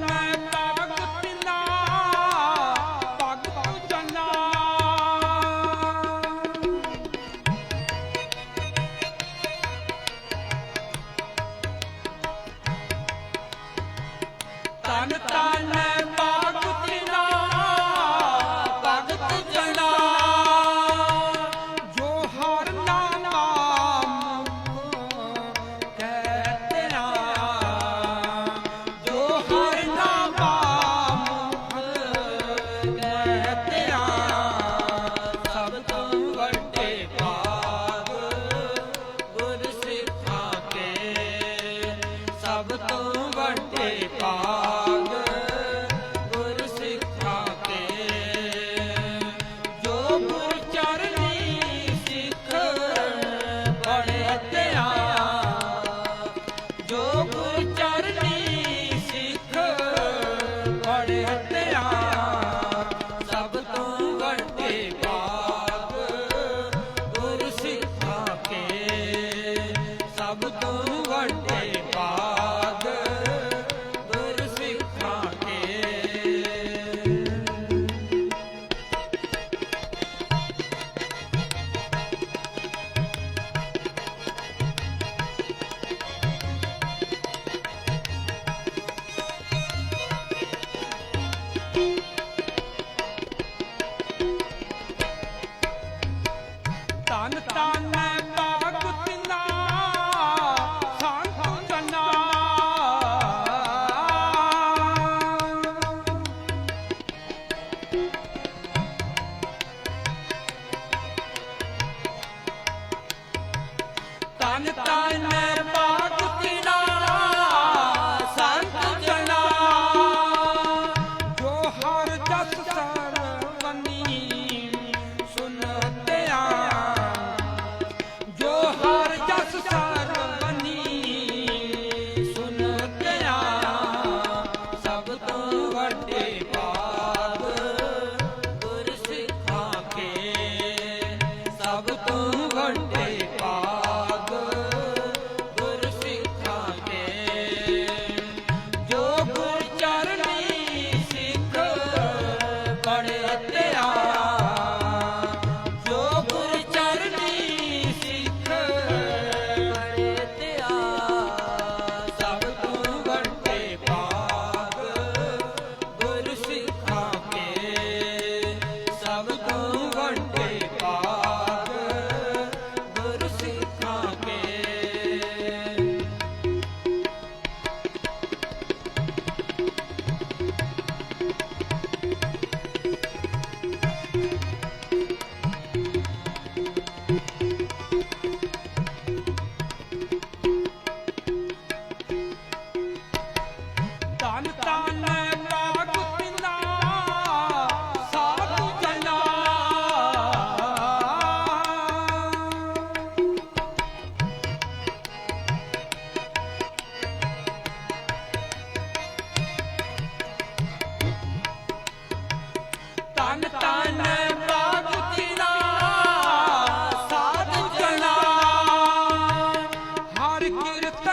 la la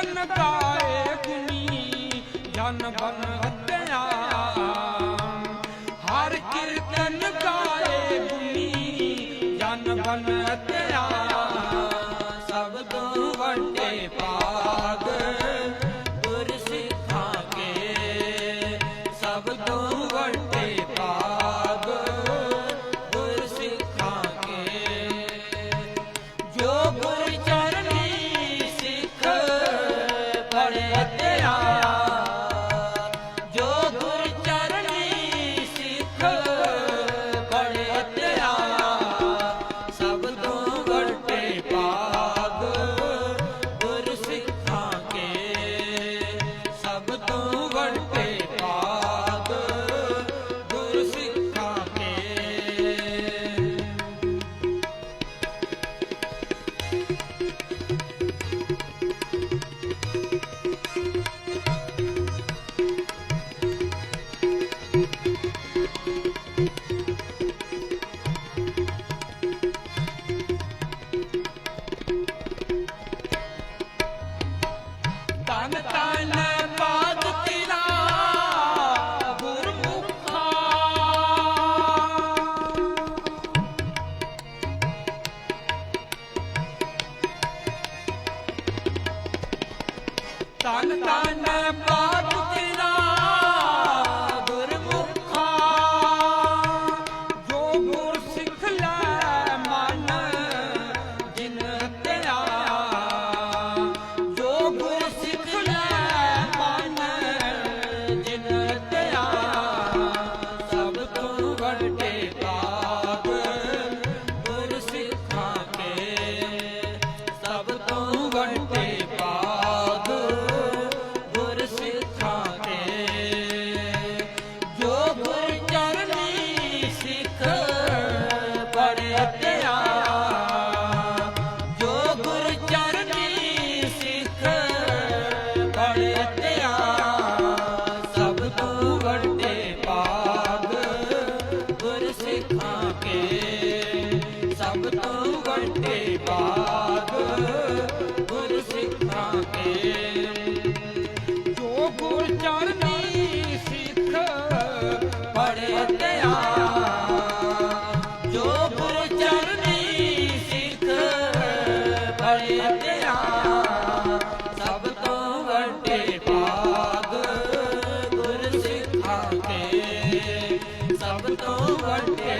ਜਨ ਜਨ ਬਨ ਹਤਿਆ। ਹਰ ਕੀਰਤਨ ਕਾਏ ਬੁਨੀ ਜਨ ਬਨ ਹਤਿਆ। अति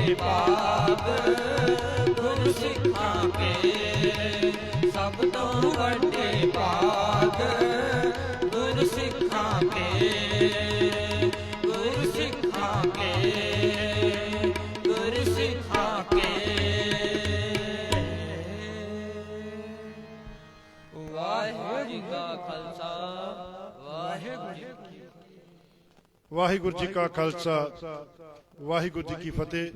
ਵੱਡੇ ਭਾਗ ਗੁਰ ਸਿੱਖਾਂ ਕੇ ਸਭ ਤੋਂ ਵੱਡੇ ਭਾਗ ਗੁਰ ਸਿੱਖਾਂ ਕੇ ਗੁਰ ਸਿੱਖਾਂ ਕੇ ਗੁਰ ਸਿੱਖਾਂ ਕੇ ਵਾਹਿਗੁਰੂ ਜੀ ਕਾ ਖਾਲਸਾ, ਵਾਹਿਗੁਰੂ ਜੀ ਕੀ ਫਤਿਹ। ਵਾਹਿਗੁਰੂ ਜੀ ਕਾ ਖਾਲਸਾ ਵਾਹਿਗੁਰੂ ਜੀ ਕੀ ਫਤਿਹ।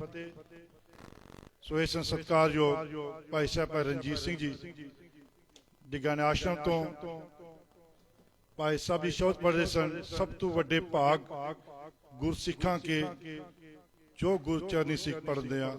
ਸੋ ਇਸ ਸਤਿਕਾਰਯੋਗ ਭਾਈ ਸਾਹਿਬ ਰਣਜੀਤ ਸਿੰਘ ਜੀ ਡਿਗਾਨ ਆਸ਼ਰਮ ਤੋਂ ਭਾਈ ਸਾਹਿਬ ਜੀ ਸ਼ਬਦ ਰਹੇ ਸਨ, ਸਭ ਤੋਂ ਵੱਡੇ ਭਾਗ ਗੁਰਸਿੱਖਾਂ ਕੇ ਜੋ ਗੁਰਚਰਨੀ ਸਿੱਖ ਪੜ੍ਹਦੇ ਆ।